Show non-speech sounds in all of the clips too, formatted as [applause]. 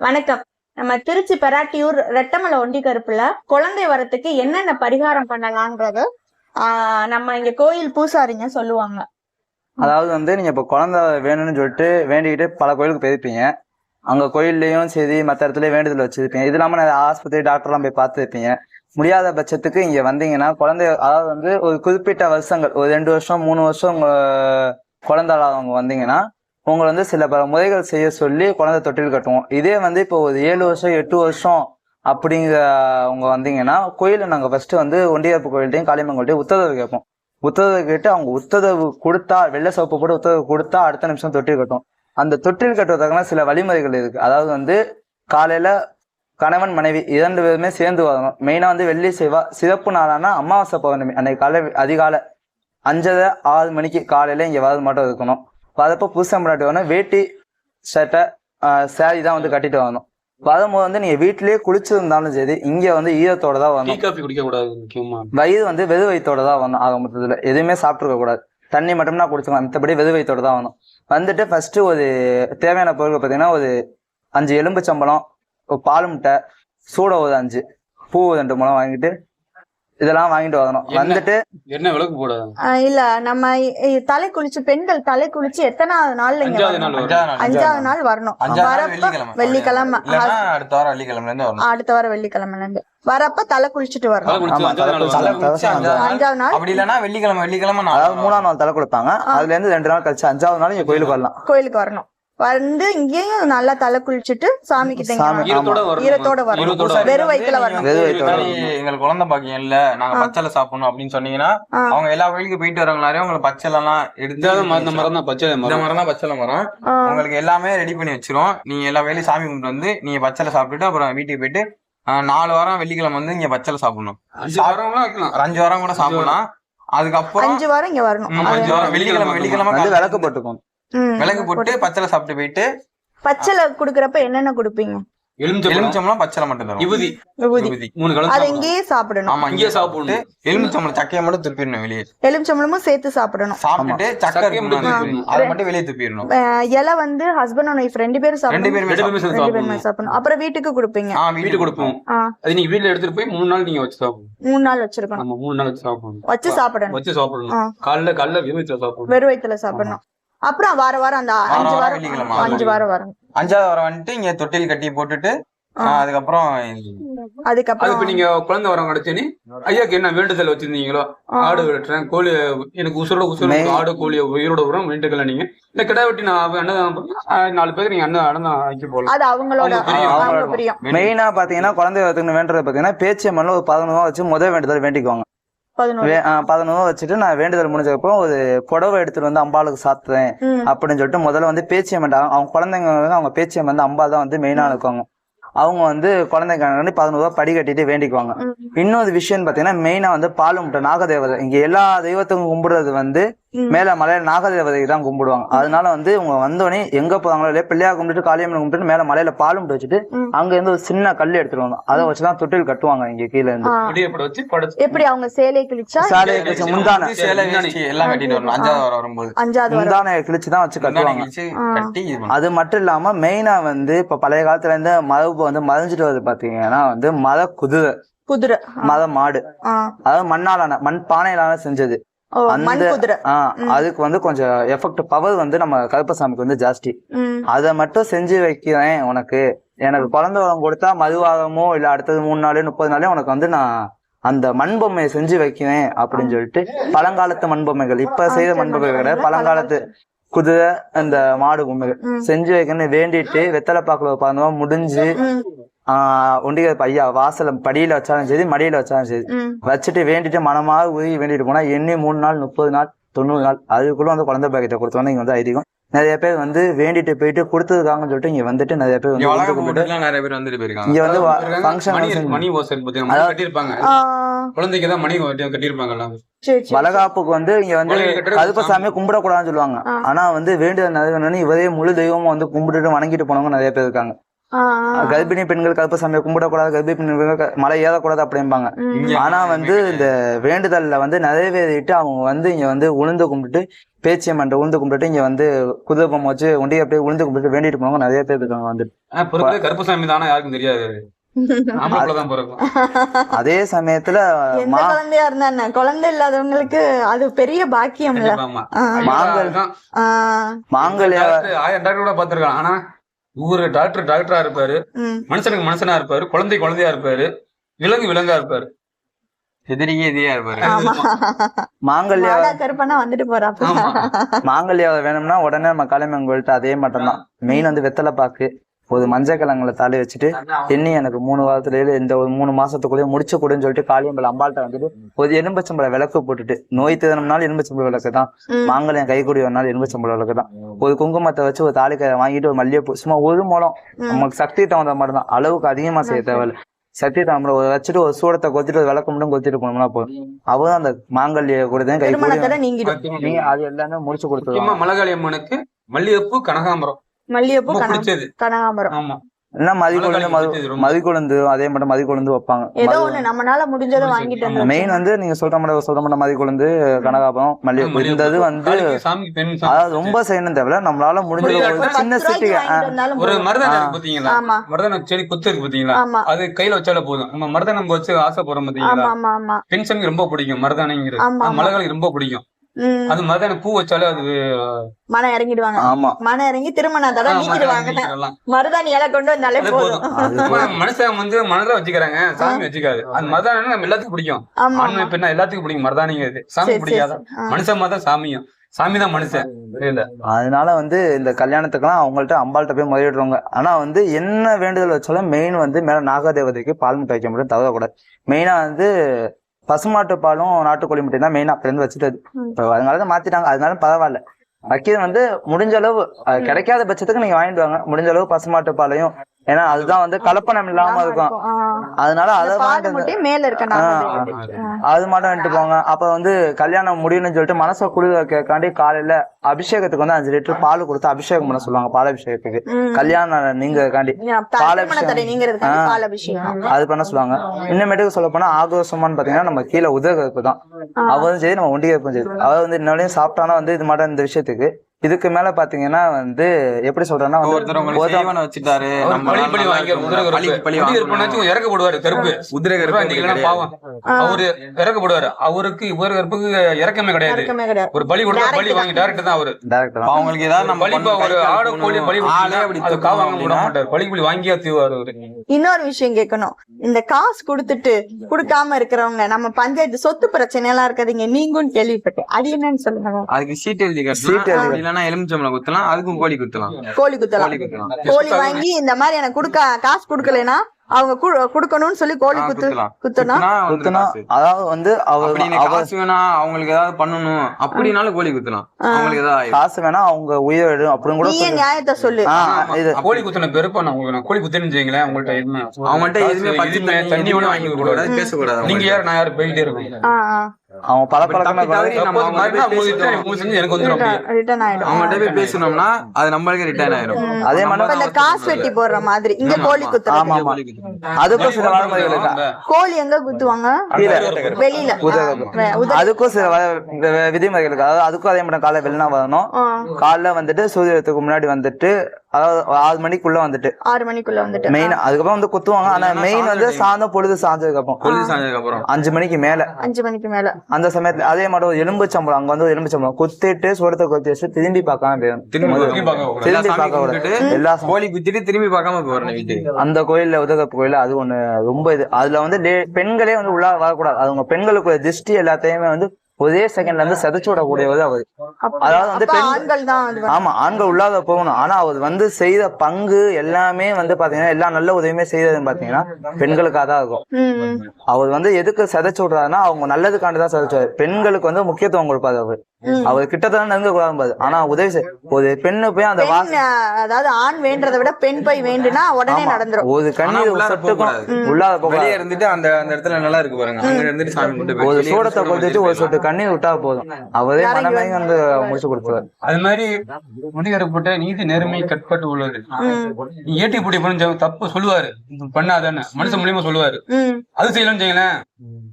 வணக்கம். நம்ம திருச்சி பெராட்டியூர் ரெட்டமலை ஒண்டி கருப்புல குழந்தை வரத்துக்கு என்னென்ன பரிகாரம் பண்ணலான்றது நம்ம இங்க கோயில் பூசாரிங்க சொல்லுவாங்க. அதாவது வந்து நீங்க இப்போ குழந்தை வேணும்னு சொல்லிட்டு வேண்டிக்கிட்டு பல கோயிலுக்கு போயிருப்பீங்க. அங்க கோயில்லையும் சரி மற்ற இடத்துல வேண்டுதல் வச்சிருப்பீங்க. இது இல்லாம நிறைய ஆஸ்பத்திரி டாக்டர்லாம் போய் பார்த்துருப்பீங்க முடியாத பட்சத்துக்கு இங்க வந்தீங்கன்னா குழந்தை அதாவது வந்து ஒரு குறிப்பிட்ட வருஷங்கள் ஒரு ரெண்டு வருஷம் மூணு வருஷம் உங்க குழந்தை அவங்க வந்தீங்கன்னா உங்களை வந்து சில பல முறைகள் செய்ய சொல்லி குழந்தை தொட்டில் கட்டுவோம். இதே வந்து இப்போ ஒரு ஏழு வருஷம் எட்டு வருஷம் அப்படிங்கிற அவங்க வந்தீங்கன்னா கோயிலை நாங்கள் ஃபர்ஸ்ட் வந்து ஒண்டியப்ப கோயில்ட்டையும் காளியம்மன் கோயில்ட்டையும் உத்தரவு கேட்போம். உத்தரவு கேட்டு அவங்க உத்தரவு கொடுத்தா வெள்ளை சோப்பு போட்டு உத்தரவு கொடுத்தா அடுத்த நிமிஷம் தொட்டில் கட்டும் அந்த தொட்டில் கட்டுவதற்கான சில வழிமுறைகள் இருக்கு. அதாவது வந்து காலையில கணவன் மனைவி இரண்டு பேருமே சேர்ந்து வரணும். மெயினா வந்து வெள்ளி செய்வா சிறப்பு நாளானா அமாவாசை பௌர்ணமி அன்னைக்கு காலை அதிகாலை அஞ்சரை ஆறு மணிக்கு காலையில இங்க வரது மட்டும் இருக்கணும். வரப்போ புதுசம் முன்னாடி வரணும் வேட்டி ஷர்ட்டை சாரி தான் வந்து கட்டிட்டு வரணும். வரும்போது வந்து நீங்க வீட்டிலேயே குளிச்சிருந்தாலும் சரி இங்க வந்து ஈரத்தோட தான் வரணும். காஃபி குடிக்க கூடாது முக்கியமா. வயிறு வந்து வெது வயிற்றோட தான் வரணும் ஆக மொத்தத்துல. எதுவுமே சாப்பிட்டுருக்க கூடாது. தண்ணி மட்டும்னா குடிச்சுக்கலாம் மற்றபடி வெது வயிற்றோட தான் வரணும். வந்துட்டு ஃபர்ஸ்ட் ஒரு தேவையான பொருட்கள் பார்த்தீங்கன்னா ஒரு அஞ்சு எலும்பு சம்பளம் ஒரு பால் முட்டை சூட ஒரு அஞ்சு பூ ரெண்டு மூலம் வாங்கிட்டு இதெல்லாம் வாங்கிட்டு வரணும்? வந்துட்டு என்ன விளக்கு போடாது ஆஹ் இல்ல நம்ம தலை குளிச்சு பெண்கள் தலை குளிச்சு எத்தனாவது நாள்ல இங்க அஞ்சாவது? நாள் வரணும். வரப்ப வெள்ளிக்கிழமை. வெள்ளிக்கிழமை. அடுத்த வாரம் வெள்ளிக்கிழமைல இருந்து வரணும். அடுத்த வாரம் வெள்ளிக்கிழமைல இருந்து வரப்ப தலை குளிச்சுட்டு வரணும். அஞ்சாவது நாள் அப்படி இல்லைன்னா வெள்ளிக்கிழமை வெள்ளிக்கிழமை அதாவது மூணாம் நாள் தலை கொடுப்பாங்க. அதுல இருந்து ரெண்டு நாள் கழிச்சு அஞ்சாவது நாள் இங்க கோயிலுக்கு வரலாம். கோயிலுக்கு வரணும். வந்து இங்கேயும் நல்லா தலை குளிச்சுட்டு சாமி கிட்ட இங்க. ஈரத்தோட வரணும். ஈரத்தோட வரணும். வெறும் எங்களுக்கு குழந்தை பாக்கியம் இல்ல. நாங்க ஆ. பச்சளை சாப்பிடணும் அப்படின்னு சொன்னீங்கன்னா. அவங்க எல்லா கோயிலுக்கு போயிட்டு வரவங்களாரையும் உங்களுக்கு பச்சளை எல்லாம் எடுத்து இந்த மரம் தான் பச்சை மரம் மரம். தான் பச்சளை மரம். உங்களுக்கு எல்லாமே ரெடி பண்ணி வச்சிரும் நீங்க எல்லா வேலையும் சாமி கும்பிட்டு வந்து நீங்க பச்சளை சாப்பிட்டுட்டு அப்புறம் வீட்டுக்கு போயிட்டு நாலு வாரம் வெள்ளிக்கிழமை வந்து நீங்க பச்சளை சாப்பிடணும். அஞ்சு வாரம் கூட சாப்பிடலாம். அதுக்கப்புறம் அஞ்சு வாரம் இங்க வரணும். அஞ்சு வாரம். வெள்ளிக்கிழமை வெள்ளிக்கிழமை விளக்கு போட்டுக்கும் ம். விளக்கு போட்டு பச்சளை சாப்பிட்டு போயிட்டு பச்சளை குடுக்கறப்ப என்னென்ன குடுப்பீங்க? எலுமிச்சம்பழம். பச்சளை மட்டும் தரும். விபூதி. அதை இங்கேயே சாப்பிடணும். ஆமா இங்கேயே சாப்பிடணும். சக்கையை மட்டும் துப்பிடணும் வெளியே. எலுமிச்சம்பழமும் சேர்த்து சாப்பிடணும். சாப்பிட்டுட்டு சக்கரை. அதை மட்டும் வெளியே துப்பிடணும் இலை வந்து ஹஸ்பண்ட் அண்ட் ஒய்ஃப் ரெண்டு பேரும் ரெண்டு சாப்பிடணும் பேருமே ரெண்டு பேரும் அப்புறம் வீட்டுக்கு கொடுப்பீங்க. ஆ வீட்டுக்கு கொடுப்போம். அது நீங்க வீட்டுல எடுத்துட்டு போய் மூணு நாள் நீங்க வச்சு சாப்பிடணும். மூணு நாள் வச்சிருக்கணும். மூணு நாள் வச்சு சாப்பிடணும். வச்சு சாப்பிடணும். வச்சு சாப்பிடணும். காலைல சாப்பிடணும். வெறும் வயிற்றுல சாப்பிடணும். அப்புறம் வார வாரம் அந்த வாரம் அஞ்சு வாரம் அஞ்சு வாரம் வரும். அஞ்சாவது வாரம் வந்துட்டு இங்க தொட்டில் கட்டி போட்டுட்டு அதுக்கப்புறம் அது அதுக்கப்புறம் இப்ப நீங்க குழந்தை வரம் கிடைச்சேன்னு ஐயாக்கு என்ன வேண்டுதல் வச்சிருந்தீங்களோ. ஆடு வெட்டுறேன் கோழி எனக்கு உசுரோட உசுரோட ஆடு கோழி உயிரோட வரும் வேண்டுதல் நீங்க. இந்த கிடா வெட்டி நான் ஆ, நாலு பேருக்கு நீங்க அண்ணன் அண்ணன் ஆக்கி போடலாம் அது அவங்களோட மெயினா பாத்தீங்கன்னா குழந்தை வரத்துக்கு வேண்டுறது பாத்தீங்கன்னா பேச்சியம்மன்ல ஒரு பதினோரு ரூபா வச்சு முதல் வேண்டுதல் வேண்டிக்குவாங்க. ரூபா வச்சுட்டு நான் வேண்டுதல் முடிஞ்சப்போ ஒரு புடவை எடுத்துட்டு வந்து அம்பாளுக்கு சாத்துறேன். அப்படின்னு சொல்லிட்டு முதல்ல வந்து பேச்சியம்மன் அவங்க குழந்தைங்க அவங்க பேச்சியம்மன் வந்து அம்பாள் தான் வந்து மெயினா இருக்குவாங்க அவங்க வந்து குழந்தைங்க வந்து பதினோரு ரூபா படி கட்டிட்டு வேண்டிக்குவாங்க. இன்னொரு விஷயம் பாத்தீங்கன்னா மெயினா வந்து பால் முட்டை நாகதேவதை இங்க எல்லா தெய்வத்துக்கும் கும்பிடுறது வந்து. மேல மலையில நாகதேவதைக்கு தான் கும்பிடுவாங்க. அதனால வந்து இவங்க வந்தோடனே எங்க போறாங்களோ இல்லையா பிள்ளையா கும்பிட்டு காளியம்மன் கும்பிட்டு மேல மலையில பால் முட்டை வச்சுட்டு. அங்க இருந்து ஒரு சின்ன கல் எடுத்துட்டு வந்தோம் அதை வச்சுதான் தொட்டில் கட்டுவாங்க இங்க கீழ இருந்து எப்படி அவங்க சேலை கிழிச்சா? சாலையை கிழிச்சு முந்தான. எல்லாம் கட்டிட்டு வரணும். அஞ்சாவது வாரம் வரும்போது. அஞ்சாவது வாரம். முந்தானையை கிழிச்சு தான் வச்சு முந்தானை கட்டுவாங்க. அது மட்டும் இல்லாம மெயினா வந்து இப்ப பழைய காலத்துல இருந்து மரபு வந்து மறைஞ்சிட்டு வருது பாத்தீங்கன்னா வந்து மத குதிரை குதிரை மத மாடு. அதாவது மண்ணாலான மண் பானையிலான செஞ்சது. அந்த- அதுக்கு வந்து கொஞ்சம் எஃபெக்ட் பவர் வந்து நம்ம கருப்பசாமிக்கு வந்து ஜாஸ்தி. அதை மட்டும் செஞ்சு வைக்கிறேன் உனக்கு. எனக்கு குழந்தை வரம் கொடுத்தா மதுவாகமோ இல்ல அடுத்தது மூணு நாள் முப்பது நாளே உனக்கு வந்து நான் அந்த மண் பொம்மையை செஞ்சு வைக்கிறேன் அப்படின்னு சொல்லிட்டு பழங்காலத்து மண் பொம்மைகள் இப்ப செய்த சரி, மண் பொம்மைகள் மண் கிடையாது பழங்காலத்து குதிரை அந்த மாடு பொம்மைகள். செஞ்சு வைக்கணும்னு வேண்டிட்டு வெத்தலை பாக்குல பதினோரு முடிஞ்சு ஒண்டிகை ஐயா வாசல படியில வச்சாலும் சரி மடியில வச்சாலும் சரி. வச்சுட்டு வேண்டிட்டு மனமாக உருகி வேண்டிட்டு போனா எண்ணி மூணு நாள் முப்பது நாள் தொண்ணூறு நாள் அதுக்குள்ள வந்து குழந்தை பாக்கியத்தை கொடுத்தோன்னு இங்க வந்து ஐதீகம் நிறைய பேர் வந்து வேண்டிட்டு போயிட்டு கொடுத்ததுக்காங்கன்னு சொல்லிட்டு இங்க வந்துட்டு நிறைய பேர் வந்து நிறைய பேர் வந்துட்டு போயிருக்காங்க இங்க வந்து. ஃபங்க்ஷன் மணி இருக்கு, மணி ஓசை பாத்தீங்கன்னா மணி அதாவது- கட்டியிருப்பாங்க ஆ. குழந்தைக்கு தான் மணி கட்டி- கட்டியிருப்பாங்க எல்லாம் சரி சரி வளகாப்புக்கு வந்து இங்க வந்து கருப்பசாமியை கும்பிடக்கூடாதுன்னு சொல்லுவாங்க. ஆனா வந்து வேண்டுதல் நிறைவேறணும்னு இவரே முழு தெய்வமும் வந்து கும்பிட்டுட்டு வணங்கிட்டு போனவங்க நிறைய பேர் இருக்காங்க. கர்ப்பிணி பெண்கள் கருப்பு சாமியை கும்பிடக்கூடாது கர்ப்பிணி பெண்கள் மலை ஏறக்கூடாது அப்படிம்பாங்க. ஆனா வந்து இந்த வேண்டுதல்ல வந்து நிறைவேறிட்டு அவங்க வந்து இங்க வந்து உளுந்து கும்பிட்டு பேச்சியம்மன் உளுந்து கும்பிட்டு இங்க வந்து குதிரப்பம் வச்சு ஒண்டியை அப்படியே உளுந்து கும்பிட்டு வேண்டிட்டு போனவங்க நிறைய பேர் இருக்காங்க வந்து. ஆனா பிறகு கருப்புசாமி தானே யாருக்கும் தெரியாது. [laughs] அதே சமயத்துல குழந்தையா இருந்தா என்ன? குழந்தை இல்லாதவங்களுக்கு அது பெரிய. ஆ, மாங்கல். மாங்கல்ய ஆயிரம் டாக்டர் கூட பாத்துருக்கலாம் ஆனா இவரு டாக்டர் டாக்டரா இருப்பாரு. மனுஷனுக்கு மனுஷனா இருப்பாரு. குழந்தை குழந்தையா இருப்பாரு. விலங்கு விலங்கா இருப்பாரு. எதிரியே எதிரியா இருப்பாரு. மாங்கல்ய கருப்பனா வந்துட்டு போறாப்ப மாங்கல்யா வேணும்னா உடனே நம்ம களிமங்கள்ட்ட அதே மட்டும் தான் மெயின் வந்து வெத்தலை பாக்கு. ஒரு மஞ்சள் கிழங்குல தாலி வச்சுட்டு எண்ணி எனக்கு மூணு வாரத்துலயே இந்த ஒரு மூணு மாசத்துக்குள்ளேயே முடிச்சு கொடுன்னு சொல்லிட்டு காளியம்பல அம்பாள்கிட்ட வந்துட்டு ஒரு எலும்பச்சம்பள விளக்கு போட்டுட்டு நோய் தீரணும்னாலும் எலும்பச்சம்பள விளக்கு தான். மாங்கல்யம் கைக்கூடி வரனாலும் எலும்பச்சம்பள விளக்கு தான் ஒரு குங்குமத்தை வச்சு ஒரு தாலிக்காயை வாங்கிட்டு ஒரு மல்லிகைப்பூ சும்மா ஒரு முழம். நமக்கு சக்தி தகுந்த மாதிரி தான் அளவுக்கு அதிகமா செய்ய தேவையில்ல. சக்தி ஒரு வச்சுட்டு ஒரு சூடத்தை கொத்திட்டு ஒரு விளக்கு மட்டும் கொத்திட்டு போனோம்னா போதும். அவதான் அந்த மாங்கல்ய கூட தான் கைக்கூடி திருமணத்தோட நீங்கிடும். நீங்க அது எல்லாமே முடிச்சு கொடுத்துருவாங்க மலகாளி அம்மனுக்கு மல்லிகைப்பூ கனகாம்பரம். மல்லிகைப்பூ ரொம்ப கனகா பிடிச்சது. கனகாம்பரம். ஆமா. என்ன மதி கொழுந்து மலகாளி மது பிடிச்சது ரொம்ப. மதி கொழுந்து அதே மட்டும் மதி கொழுந்து வைப்பாங்க. ஏதோ ஒண்ணு நம்மனால முடிஞ்சதை வாங்கிட்டு வந்து மெயின் வந்து நீங்க சொல்ற மாதிரி சொல்ற மாதிரி மதி கொழுந்து கனகாபம் மல்லிகைப்பூ இந்த இது வந்து பெண். அதாவது ரொம்ப செய்யணும் தேவையில்ல. நம்மளால முடிஞ்ச ஒரு சின்ன சிட்டிக்கு ஒரு. இருக்கு பாத்தீங்களா? மருதாணி செடி குத்து இருக்கு பாத்தீங்களா? அது கையில வச்சாலே போதும். நம்ம மருதாணி நம்ம வச்சு ஆசைப்படுறோம் ஆமா பாத்தீங்களா ஆமா. ஆமா பென்ஷனுக்கு ரொம்ப பிடிக்கும் ஆமா. மலகாளிக்கு ரொம்ப பிடிக்கும். அது மருதாணி பூ வச்சாலே அது மனம் இறங்கிடுவாங்க. ஆமா. மனம் இறங்கி திருமணத்தோட நீக்கிடுவாங்க. மருதாணி இலை கொண்டு வந்தாலே போதும். மனுஷன் வந்து மனதை வச்சுக்கிறாங்க. சாமி வச்சுக்காது. அது மருதாணி நம்ம எல்லாத்துக்கும் பிடிக்கும். ஆண்மை பெண்ணா எல்லாத்துக்கும் பிடிக்கும். மருதாணிங்கிறது. சாமி பிடிக்காத. மனுஷன் மாதிரி சாமியும். சாமி தான் மனுஷன். இல்ல அதனால வந்து இந்த கல்யாணத்துக்குலாம் அவங்கள்ட்ட அம்பாள்கிட்ட போய் முறையிடுறவங்க ஆனா வந்து என்ன வேண்டுதல் வச்சாலும் மெயின் வந்து மேல நாகதேவதைக்கு பால் முட்டை வைக்க முடியும் தவறக்கூடாது. மெயினா வந்து பசுமாட்டு பாலும் நாட்டுக்கோழி முட்டையும் தான் மெயினா இருந்து வச்சுட்டது. அதனால தான் மாத்திட்டாங்க. அதனால பரவாயில்ல. வைக்கிறது வந்து முடிஞ்ச அளவு கிடைக்காத பட்சத்துக்கு நீங்க வாங்கிட்டு வாங்க. முடிஞ்ச அளவு பசுமாட்டு பாலையும் ஏன்னா அதுதான் வந்து கலப்பணம் இல்லாம இருக்கும். அதனால அதை. அது மட்டும் வந்துட்டு போங்க அப்ப வந்து கல்யாணம் முடியும்னு சொல்லிட்டு மனசை குளிர வைக்கிறக்காண்டி காலையில அபிஷேகத்துக்கு வந்து அஞ்சு லிட்டர் பால் கொடுத்து அபிஷேகம் பண்ண சொல்லுவாங்க பால் அபிஷேகத்துக்கு. கல்யாணம் நீங்க காண்டி பால் திருமண தடை அபிஷேகம். நீங்கிறதுக்காக ஆ. பால் அபிஷேகம் அது பண்ண சொல்லுவாங்க இன்னமேட்டுக்கு சொல்ல போனா ஆக்ரோஷமான்னு பாத்தீங்கன்னா நம்ம கீழே உதகப்பு தான். அவரும் சரி நம்ம ஒண்டிகப்பும் சரி அவர் வந்து இன்னொடையும் சாப்பிட்டானா வந்து இது மட்டும் இந்த விஷயத்துக்கு இதுக்கு மேல பாத்தீங்கன்னா வந்து எப்படி சொல்றேன்னா வந்து ஒருத்தர் வச்சுட்டாரு. இறக்க போடுவாரு கருப்பு உதிரை கருப்பா. பாவம். அவரு இறக்க போடுவாரு அவருக்கு இவர் கருப்புக்கு இறக்கமே கிடையாது. ஒரு பலி கொடுத்தா பலி தான். வாங்கி டேரக்ட் தான். அவரு அவங்களுக்கு ஏதாவது நம்ம பலி ஒரு கை கால் ஆடு கோழி போடணும். பலி ஆளே அப்படி அது தூக்கணும் காவாங்க விட அப்படின்னா, மாட்டாரு. பலி பலி வாங்கியா தீவாரு அவரு. இன்னொரு விஷயம் கேட்கணும். இந்த காசு கொடுத்துட்டு கொடுக்காம இருக்கிறவங்க நம்ம பஞ்சாயத்து சொத்து பிரச்சனை எல்லாம் இருக்காதீங்க. நீங்களும் கேள்விப்பட்டேன். அது என்னன்னு சொல்லுங்க. அதுக்கு சீட் எழுதி சீட் எழுதி இல்லைன்னா எலுமிச்சம்பளம் குத்தலாம் அதுக்கும் கோழி குத்தலாம். கோழி குத்தலாம். கோழி வாங்கி இந்த மாதிரி எனக்கு கொடுக்க காசு கொடுக்கலைன்னா அவங்க கொடுக்கணும்னு சொல்லி கோழி குத்து. குத்துனா. அதாவது வந்து காசு வேணா அவங்களுக்கு ஏதாவது பண்ணணும் அப்படின்னாலும் கோழி குத்தலாம். அவங்களுக்கு ஏதாவது. காசு வேணா அவங்க உயிர் விடும் அப்படின்னு கூட சொல்லு நியாயத்தை சொல்லு. இது. கோழி குத்தின பெருப்பா நான் கோழி குத்துன்னு வைங்களேன் உங்கள்ட்ட என்ன அவங்கள்ட்ட எதுவுமே எதுவுமே தண்ணி எதுவுமே ஒண்ணு வாங்கி கூடாது பேசக்கூடாது நீங்க யார் நான் யார் போயிட்டே இருக்கும். அவங்க மாறினா போய் பேசணும்னா அது நம்மளுக்கு ரிட்டர்ன் ஆயிடும் அதே மாதிரி காசு வெட்டி போடுற மாதிரி. இங்க கோழி குத்தணும். அதுக்கும் சில வழிமுறைகள் கோழி எங்க குத்துவாங்க. வெளியில. அதுக்கும் சில விதிமுறைகள். இருக்கு அதாவது அதுக்கும் அதே மாதிரி காலை வெளினா வரணும். காலைல வந்துட்டு சூரியத்துக்கு முன்னாடி வந்துட்டு அதாவது ஆறு மணிக்குள்ள வந்துட்டு. ஆறு மணிக்குள்ள வந்துட்டு. மெயின் அதுக்கப்புறம் வந்து குத்துவாங்க. ஆனா மெயின் வந்து சாயந்தரம் பொழுது சாய்ஞ்சதுக்கு அப்புறம். பொழுது சாய்ந்ததுக்கு அப்புறம் அஞ்சு மணிக்கு மேல. அஞ்சு மணிக்கு மேல. அந்த சமயத்துல அதே மாதிரி ஒரு எலும்பு சம்பளம். அங்க வந்து எலும்பு சம்பளம். குத்திட்டு சுரத்தை கொத்தி வச்சு திரும்பி பார்க்காம போயிடும் திரும்பி பார்க்க. எல்லா கோழி குத்திட்டு திரும்பி பார்க்காம போறேன் அந்த கோயில்ல உதகப்பு கோயில்ல அது ஒண்ணு ரொம்ப இது. அதுல வந்து பெண்களே வந்து உள்ள வரக்கூடாது. அது உங்க பெண்களுக்கு திருஷ்டி எல்லாத்தையுமே வந்து ஒரே செகண்ட்ல இருந்து செதைச்சு விடக்கூடியவர் அவர். அதாவது வந்து பெண் ஆமா ஆண்கள் உள்ளாத போகணும். ஆனா அவர் வந்து செய்த பங்கு எல்லாமே வந்து பாத்தீங்கன்னா எல்லா நல்ல உதவியுமே செய்ததுன்னு பாத்தீங்கன்னா பெண்களுக்காக தான் இருக்கும். அவர் வந்து எதுக்கு சிதைச்சு விடுறாருன்னா அவங்க நல்லதுக்காண்டி தான் சிதைச்சாரு பெண்களுக்கு வந்து முக்கியத்துவம் கொடுப்பாரு அவர். அவர் கிட்டத்தட்ட நெருங்க கூடாது ஆனா உதவி ஒரு பெண்ணு போய் அந்த அதாவது ஆண் வேண்டதை விட பெண் போய் வேண்டுனா உடனே. நடந்துரும். ஒரு கண்ணீர். உள்ளாத போக வெளியே இருந்துட்டு அந்த அந்த இடத்துல நல்லா இருக்கு பாருங்க. அங்க இருந்துட்டு சாமி போய் ஒரு சூடத்தை கொடுத்துட்டு ஒரு சொட்டு கண்ணீர் விட்டா போதும். அவரே இறங்கி மனமே வந்து முடிச்சு கொடுத்துருவாரு. அது மாதிரி முடிகரப்பட்ட நீதி நேர்மை கட்பாட்டு உள்ளது. நீ ஏட்டி பூட்டி பண்ண தப்பு சொல்லுவாரு. பண்ணாதானே. மனுஷன் மூலியமா சொல்லுவாரு. அது செய்யலாம் செய்யலாம் ஆளு-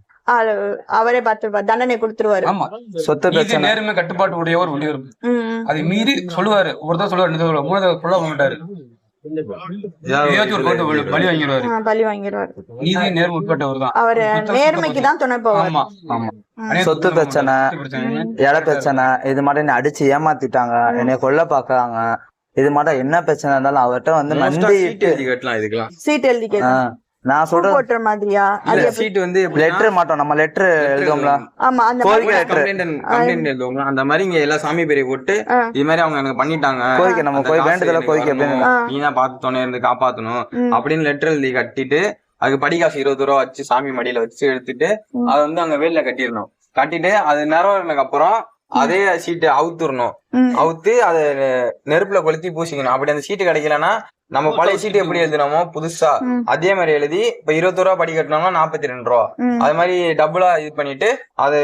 அவரே பார்த்து தண்டனை கொடுத்துருவாரு. ஆமா. சொத்து பிரச்சனை. நேர்மை கட்டுப்பாட்டு ஒளிகரப்பு ம், ம். அதை மீறி சொல்லுவாரு. ஒருத்தர் சொல்லுவாரு மூணாவது சொல்ல மாட்டாரு ஒரு சொத்து பிரச்சனை இட பிரச்சனை இது மட்டும் என்னை அடிச்சு ஏமாத்திட்டாங்க என்னை கொல்ல பாக்குறாங்க இது மட்டும் என்ன பிரச்சனை இருந்தாலும் அவர்கிட்ட வந்து சீட்டு எழுதி கட்டலாம் இதுக்கெல்லாம். சீட் எழுதி நான் சொல்றது போட்டுற மாதிரியா? சீட்டு வந்து லெட்டர் மாட்டோம் நம்ம லெட்டர் எழுதுவோம்ல ஆமா அந்த கோரிக்கை and- complaint எழுதுவாங்க. அந்த மாதிரி இங்க எல்லா சாமி பேரை போட்டு. இது மாதிரி அவங்க எனக்கு பண்ணிட்டாங்க கோரிக்கை நம்ம காசு வேண்டுதல கோரிக்கை. நீ தான் பார்த்து துணை இருந்து காப்பாத்தணும். அப்படின்னு லெட்டர் எழுதி கட்டிட்டு அதுக்கு படிகாசு இருபது ரூபா வச்சு சாமி மடியில வச்சு எடுத்துட்டு. அதை வந்து அங்க வேலையில கட்டிடணும் கட்டிட்டு அது நிறவனதுக்கு அப்புறம் அதே சீட்டை அவுத்துறணும். அவுத்து அதை நெருப்புல கொளுத்தி பூசிக்கணும். அப்படி அந்த சீட்டு கிடைக்கலன்னா நம்ம பழைய சீட்டு எப்படி எழுதினோமோ புதுசா. அதே மாதிரி எழுதி இப்ப இருபத்தி ரூபா படி கட்டினோம்னா நாற்பத்தி ரெண்டு ரூபா. அது மாதிரி டபுளா இது பண்ணிட்டு அதை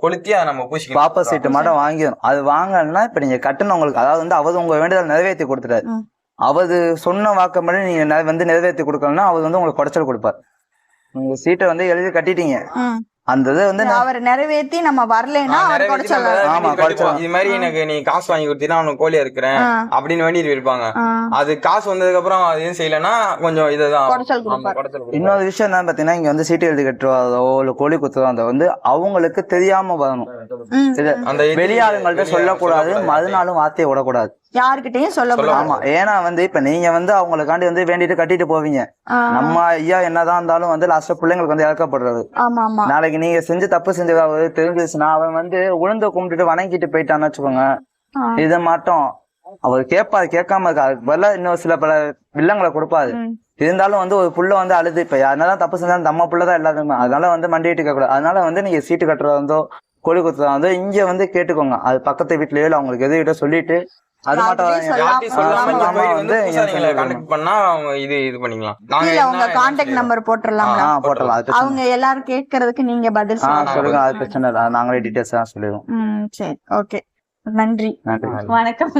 கொளுத்தி அதை நம்ம பூசிக்கணும். பாப்பா சீட்டு மட்டும் வாங்கிடணும். அது வாங்கணும்னா இப்ப நீங்க கட்டணவங்களுக்கு அதாவது வந்து அவர் உங்க வேண்டுதல் நிறைவேற்றி கொடுத்துட்டாரு. ம். அவரு சொன்ன வாக்கப்படி நீங்க நெ- வந்து நிறைவேற்றி கொடுக்கலன்னா அவர் வந்து உங்களுக்கு குடைச்சல் கொடுப்பார். உங்க சீட்டை வந்து எழுதி கட்டிட்டீங்க. அந்த இதை வந்து நான் அவர் நிறைவேத்தி நம்ம வரலைன்னா அவர் ஆமா. கட்டுப்போம். இது மாதிரி எனக்கு நீ காசு வாங்கி கொடுத்தீங்கன்னா அவனுக்கு கோழியா இருக்கிறேன். அப்படின்னு வேண்டிட்டு இருப்பாங்க. அது காசு வந்ததுக்கு அப்புறம் அது எதுவும் செய்யலன்னா கொஞ்சம் இதுதான். இன்னொரு விஷயம் என்ன பாத்தீங்கன்னா இங்க வந்து சீட்டு எழுதி கட்டுறதோ இல்ல கோழி குத்துறதோ வந்து அவங்களுக்கு தெரியாம வரணும் வெளியாளுங்கள்ட்ட வெளியாளு சொல்லக்கூடாது சொல்லக்கூடாது. மறுநாளும் வார்த்தையை விடக்கூடாது யார்கிட்டயும் சொல்லக்கூடாது ஆமா ஏன்னா வந்து இப்ப நீங்க வந்து அவங்களுக்காண்டி வந்து வேண்டிட்டு கட்டிட்டு போவீங்க. நம்ம ஐயா என்னதான் இருந்தாலும் வந்து லாஸ்ட்ல பிள்ளைங்களுக்கு வந்து இழக்கப்படுறது. ஆமா நாளைக்கு நீங்க செஞ்சு தப்பு செஞ்சதாவது தெரிஞ்சிச்சுன்னா அவன் வந்து உளுந்த கும்பிட்டுட்டு வணங்கிட்டு போயிட்டான்னு வச்சுக்கோங்க. இதை மாட்டோம். அவர் கேட்பாரு கேட்காம இருக்காரு. பதிலா இன்னும் சில பல வில்லங்களை கொடுப்பாரு. இருந்தாலும் வந்து ஒரு புள்ள வந்து அழுது. இப்ப என்னதான் தப்பு செஞ்சாலும் நம்ம புள்ள தான் எல்லாத்துக்குமே அதனால வந்து மண்டிட்டு கேட்க கூடாது அதனால வந்து நீங்க சீட்டு கட்டுறதா இருந்தோ கோழி குத்துறதா இருந்தோ இங்க வந்து கேட்டுக்கோங்க. அது பக்கத்து வீட்லயோ அவங்களுக்கு எது கிட்ட சொல்லிட்டு அது மட்டும். சொல்லாம வந்து. கான்டாக்ட் பண்ணா அவங்க இது இது பண்ணிக்கலாம். நாங்க கீழே என்ன- உங்க கான்டாக்ட் நம்பர் அது பிரச்சனை அவங்க எல்லாரும் கேட்கறதுக்கு நீங்க பதில் சொல்லுங்க. அது பிரச்சனை இல்லை. நாங்களே டீட்டெயில்ஸ் தான் சொல்லிடுவோம். சரி. ஓகே. நன்றி. வணக்கம்.